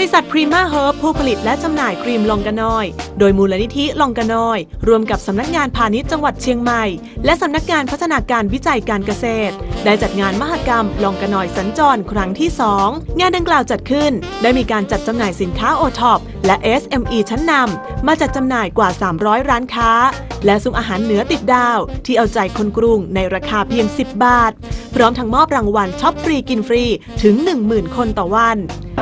ริษัทพรีมาเฮิร์บผู้ผลิตและจำหน่ายครีมลองกานอย โดยมูลนิธิลองกานอย รวมกับสำนักงานพาณิชย์จังหวัดเชียงใหม่ และสำนักงานพัฒนาการวิจัยการเกษตร ได้จัดงานมหกรรมลองกานอยสัญจรครั้งที่ 2 งานดังกล่าวจัดขึ้น ได้มีการจัดจำหน่ายสินค้าโอท็อปและ SME ชั้นนำมาจัดจำหน่ายกว่า 300 ร้านค้า และซุ้มอาหารเหนือติดดาว ที่เอาใจคนกรุงในราคาเพียง 10 บาท พร้อมทั้งมอบรางวัลช็อปฟรีกินฟรีถึง 10,000 คนต่อวัน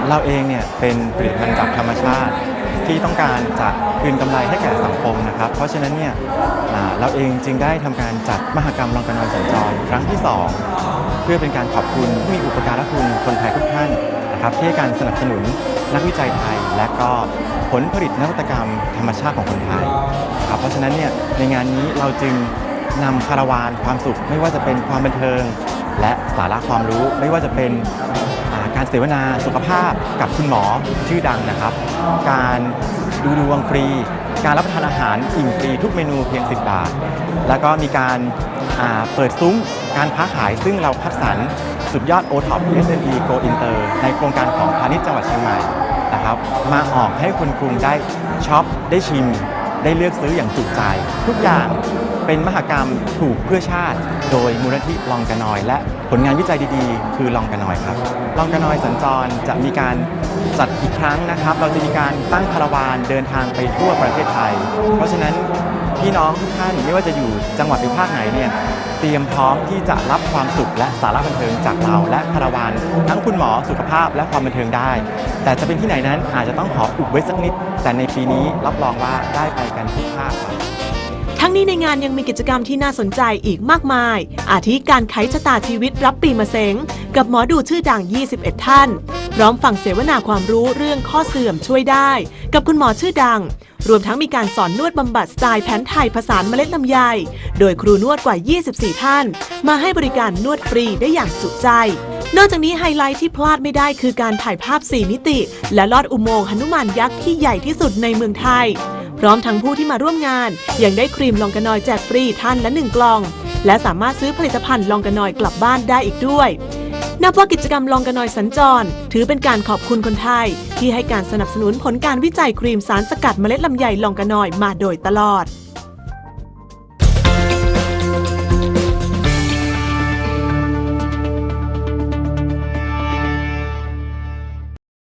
เราเองเนี่ยเป็นผลิตภัณฑ์จากธรรมชาติที่ต้องการจะคืนกำไรให้แก่สังคมนะครับ เพราะฉะนั้นเนี่ยเราเองจึงได้ทำการจัดมหกรรมลองกระนอยสัญจรครั้งที่ 2 เพื่อเป็นการขอบคุณผู้มีอุปการะคุณคนไทยทุกท่านนะครับที่ให้การสนับสนุนนักวิจัยไทย และก็ผลผลิตนวัตกรรมธรรมชาติของคนไทยครับเพราะฉะนั้นเนี่ยในงานนี้เราจึงนำคาราวานความสุข ไม่ว่าจะเป็นความบันเทิง และสาระความรู้ไม่ว่าจะเป็น การเสวนาสุขภาพกับคุณหมอชื่อดังนะครับ การดูดวงฟรี การรับประทานอาหารอิ่มฟรีทุกเมนูเพียง 10 บาท แล้วก็มีการาเปิดซุ้มการค้าขายซึ่งเราคัดสรรสุดยอด o t o p SME Go Inter ในโครงการของพาณิชย์จังหวัดเชียงใหม่นะครับ มาออกให้คนกรุงได้ช็อปได้ชิม ได้เลือกซื้ออย่างจุใจ ทุกอย่างเป็นมหกรรมถูกเพื่อชาติ โดยมูลนิธิลองกานอย และผลงานวิจัยดีๆ คือลองกานอยครับลองกานอยสัญจรจะมีการจัดอีกครั้งนะครับ เราจะมีการตั้งคาราวานเดินทางไปทั่วประเทศไทย เพราะฉะนั้น พี่น้องทุกท่านไม่ว่าจะอยู่จังหวัดหรือภาคไหนเนี่ยเตรียมพร้อมที่จะรับความสุขและสาระบันเทิงจากเราและคาราวานทั้งคุณหมอสุขภาพและความบันเทิงได้ แต่จะเป็นที่ไหนนั้นอาจจะต้องขออุบไว้สักนิด แต่ในปีนี้รับรองว่าได้ไปกันทุกภาคครับ ทั้งนี้ในงานยังมีกิจกรรมที่น่าสนใจอีกมากมาย อาทิการไขชะตาชีวิตรับปีมะเสงกับหมอดูชื่อดัง 21 ท่าน พร้อมฟังเสวนาความรู้เรื่องข้อเสื่อมช่วยได้ กับคุณหมอชื่อดัง รวมทั้งมีการสอนนวดบำบัดสไตล์แผนไทยผสานเมล็ดลำไย โดยครูนวดกว่า 24 ท่าน มาให้บริการนวดฟรีได้อย่างจุใจนอกจากนี้ไฮไลท์ที่พลาดไม่ได้คือการถ่ายภาพ 4 มิติ และลอดอุโมงค์หนุมานยักษ์ที่ใหญ่ที่สุดในเมืองไทย ร้อมทั้งผู้ที่มาร่วมงาน ยังได้ครีมลองกานอยแจกฟรีท่านละหนึ่งกล่อง และสามารถซื้อผลิตภัณฑ์ลองกานอยกลับบ้านได้อีกด้วยนับว่ากิจกรรมลองกันอยสัญจร ถือเป็นการขอบคุณคนไทย ที่ให้การสนับสนุนผลการวิจัยครีมสารสกัดเมล็ดลำไยลองกานอยมาโดยตลอด